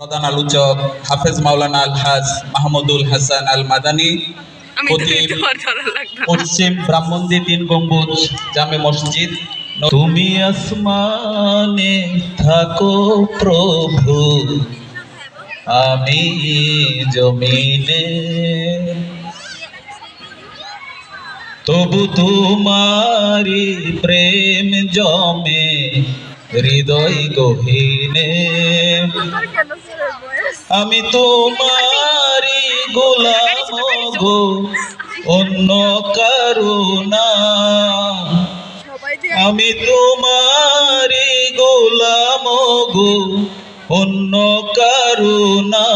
প্রধান আলোচক হাফেজ মাওলানা আলহাজ মাহমুদুল হাসান আল মাদানী। পশ্চিম ব্রাহ্মণদি তিন গম্বুজ জামে মসজিদ তুমি আসমানে থাকো প্রভু আমি জমিনে তবু তোমারি প্রেম জমে হৃদয় গহীনে আমি তোমারি গোলাম গো, অন্য কারুনা আমি তোমারি গোলাম গো, অন্য কারুনা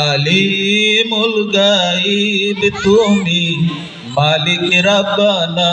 আলিমুল গাইব তুমি মালিক রাব্বানা।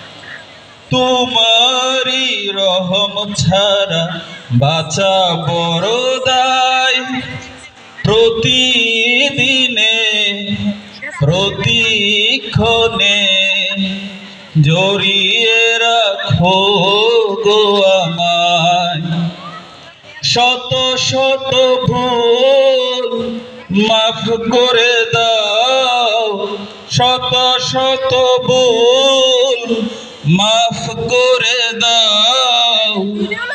তোমারি রহম ছাড়া বাঁচা বড় দায় প্রতিদিনে, প্রতিক্ষণে জড়িয়ে রাখো গো আমায়। শত শত ভুল মাফ করে দাও। শত শত ভুল মাফ করে দাও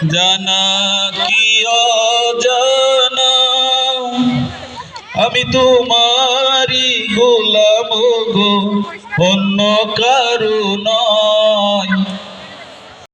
জানা কি জানা আমি তোমারি গোলাম গো অন্য কারও নয়।